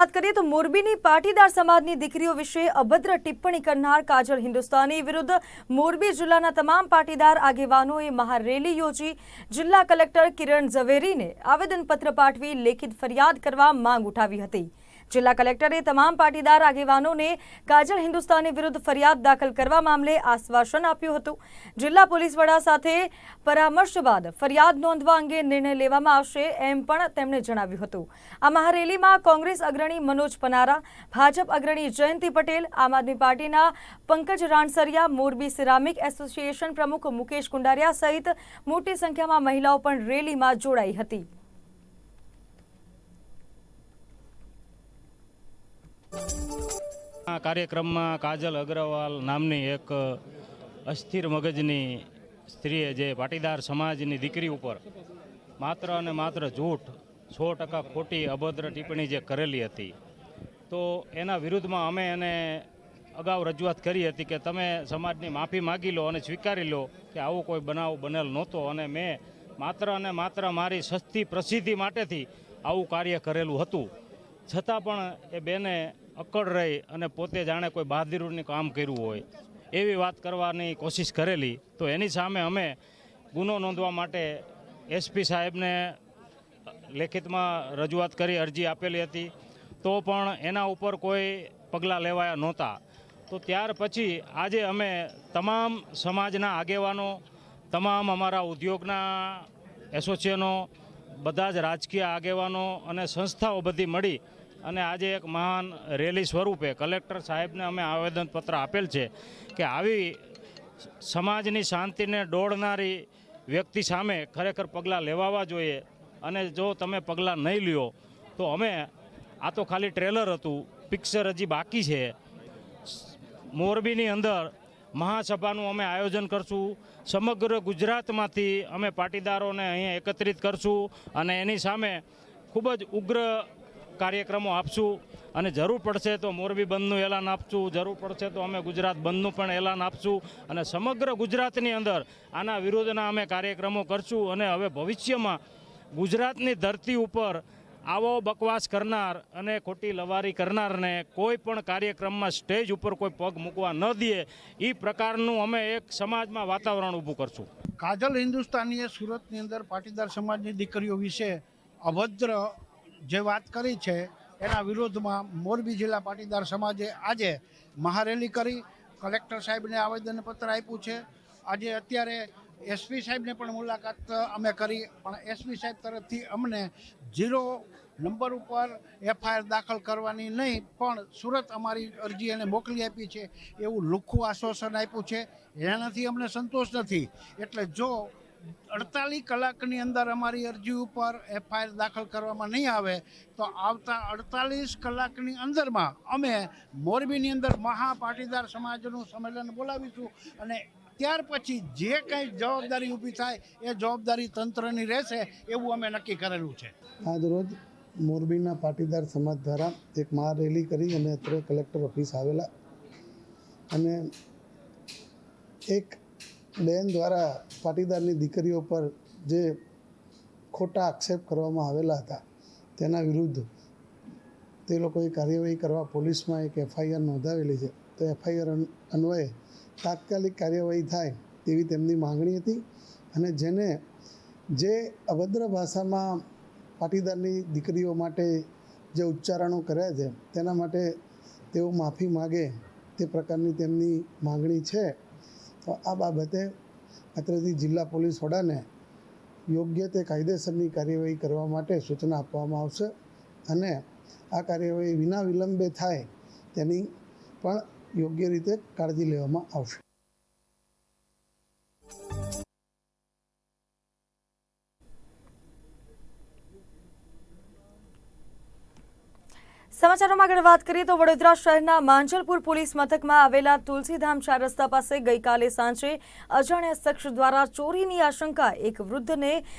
વાત કરીએ તો મોરબીની પાટીદાર સમાજની દીકરીઓ વિશે અભદ્ર ટિપ્પણી કરનાર કાજલ હિન્દુસ્તાની વિરુદ્ધ મોરબી જિલ્લાના તમામ પાટીદાર આગેવાનોએ મહારેલી યોજી. જિલ્લા કલેક્ટર કિરણ ઝવેરીને આવેદનપત્ર પાઠવી લેખિત ફરિયાદ કરવા માંગ ઉઠાવી હતી. જિલ્લા કલેક્ટરે તમામ પાટીદાર આગેવાનોને કાજલ હિન્દુસ્તાની વિરુદ્ધ ફરિયાદ દાખલ કરવા મામલે આશ્વાસન આપ્યું હતું. જિલ્લા પોલીસ વડા સાથે પરામર્શ બાદ ફરિયાદ નોંધવા અંગે નિર્ણય લેવામાં આવશે એમ પણ તેમણે જણાવ્યું હતું. આ મહારેલીમાં કોંગ્રેસ અગ્રણી મનોજ પનારા, ભાજપ અગ્રણી જયંતિ પટેલ, આમ આદમી પાર્ટીના પંકજ રાણસરિયા, મોરબી સિરામિક એસોસિએશન પ્રમુખ મુકેશ કુંડારિયા સહિત મોટી સંખ્યામાં મહિલાઓ પણ રેલીમાં જોડાઈ હતી. આ કાર્યક્રમમાં કાજલ અગ્રવાલ નામની એક અસ્થિર મગજની સ્ત્રીએ જે પાટીદાર સમાજની દીકરી ઉપર માત્ર અને માત્ર જૂઠ સો ટકા ખોટી અભદ્ર ટિપ્પણી જે કરેલી હતી, તો એના વિરુદ્ધમાં અમે એને અગાઉ રજૂઆત કરી હતી કે તમે સમાજની માફી માગી લો અને સ્વીકારી લો કે આવો કોઈ બનાવ બનેલ નહોતો અને મેં માત્ર અને માત્ર મારી સસ્તી પ્રસિદ્ધિ માટેથી આવું કાર્ય કરેલું હતું. છતાં પણ એ બેને અક્કડ રહી અને પોતે જાણે કોઈ બહાદુરીનું કામ કર્યું હોય, એવી વાત કરવાની કોશિશ કરેલી. તો એની સામે અમે ગુનો નોંધવા માટે એસપી સાહેબને લેખિતમાં રજૂઆત કરી, અરજી આપેલી હતી. તો પણ એના ઉપર કોઈ પગલાં લેવાયા નહોતા. તો ત્યાર પછી આજે અમે તમામ સમાજના આગેવાનો, તમામ અમારા ઉદ્યોગના એસોસિએશનો, બધા જ રાજકીય આગેવાનો અને સંસ્થાઓ બધી મળી અને આજે એક મહાન રેલી સ્વરૂપે કલેક્ટર સાહેબને અમે આવેદનપત્ર આપેલ છે કે આવી સમાજની શાંતિને દોડનારી વ્યક્તિ સામે ખરેખર પગલાં લેવાવા જોઈએ અને જો તમે પગલાં નહીં લ્યો, તો અમે આ તો ખાલી ટ્રેલર હતું, પિક્ચર હજી બાકી છે. મોરબીની અંદર મહાસભાનું અમે આયોજન કરશું, સમગ્ર ગુજરાતમાંથી અમે પાટીદારોને અહીંયા એકત્રિત કરશું અને એની સામે ખૂબ જ ઉગ્ર કાર્યક્રમો આપશું અને જરૂર પડશે તો મોરબી બંધનું એલાન આપશું. જરૂર પડશે તો અમે ગુજરાત બંધનું પણ એલાન આપશું અને સમગ્ર ગુજરાતની અંદર આના વિરોધના અમે કાર્યક્રમો કરશું અને હવે ભવિષ્યમાં ગુજરાતની ધરતી ઉપર આવો બકવાસ કરનાર અને ખોટી લવારી કરનારને કોઈ પણ કાર્યક્રમમાં સ્ટેજ ઉપર કોઈ પગ મૂકવા ન દે એ પ્રકારનું અમે એક સમાજમાં વાતાવરણ ઊભું કરશું. કાજલ હિન્દુસ્તાનીએ સુરતની અંદર પાટીદાર સમાજની દીકરીઓ વિશે અભદ્ર જે વાત કરી છે, એના વિરોધમાં મોરબી જિલ્લા પાટીદાર સમાજે આજે મહારેલી કરી. કલેક્ટર સાહેબને આવેદનપત્ર આપ્યું છે. આજે અત્યારે એસપી સાહેબને પણ મુલાકાત અમે કરી. પણ એસપી સાહેબ તરફથી અમને ઝીરો નંબર ઉપર એફઆઈઆર દાખલ કરવાની નહીં, પણ સુરત અમારી અરજી એને મોકલી આપી છે. એવું લુખ્ખું આશ્વાસન આપ્યું છે. એનાથી અમને સંતોષ નથી. એટલે જો અડતાલીસ કલાકની અંદર અમારી અરજી ઉપર એફઆઈઆર દાખલ કરવામાં નહીં આવે, તો આવતા અડતાલીસ કલાકની અંદરમાં અમે મોરબીની અંદર મહાપાટીદાર સમાજનું સંમેલન બોલાવીશું અને ત્યાર પછી જે કંઈ જવાબદારી ઊભી થાય એ જવાબદારી તંત્રની રહેશે એવું અમે નક્કી કરેલું છે. આજરોજ મોરબીના પાટીદાર સમાજ દ્વારા એક મહારેલી કરી અને અત્રે કલેક્ટર ઓફિસ આવેલા અને એક બેન દ્વારા પાટીદારની દીકરીઓ પર જે ખોટા આક્ષેપ કરવામાં આવેલા હતા, તેના વિરુદ્ધ તે લોકોએ કાર્યવાહી કરવા પોલીસમાં એક એફઆઈઆર નોંધાવેલી છે. તો એફઆઈઆર અન્વયે તાત્કાલિક કાર્યવાહી થાય તેવી તેમની માંગણી હતી અને જેને જે અભદ્ર ભાષામાં પાટીદારની દીકરીઓ માટે જે ઉચ્ચારણો કર્યા છે, તેના માટે તેઓ માફી માગે તે પ્રકારની તેમની માંગણી છે. તો આ બાબતે અત્રેથી જિલ્લા પોલીસ વડાને યોગ્ય તે કાયદેસરની કાર્યવાહી કરવા માટે સૂચના આપવામાં આવશે અને આ કાર્યવાહી વિના વિલંબે થાય તેની પણ યોગ્ય રીતે કાળજી લેવામાં આવશે. સમાચારોમાં આગળ વાત કરીએ તો વડોદરા શહેરના માંજલપુર પોલીસ મથકમાં આવેલા તુલસીધામ ચાર રસ્તા પાસે ગઈકાલે સાંજે અજાણ્યા શખ્સ દ્વારા ચોરીની આશંકા એક વૃદ્ધને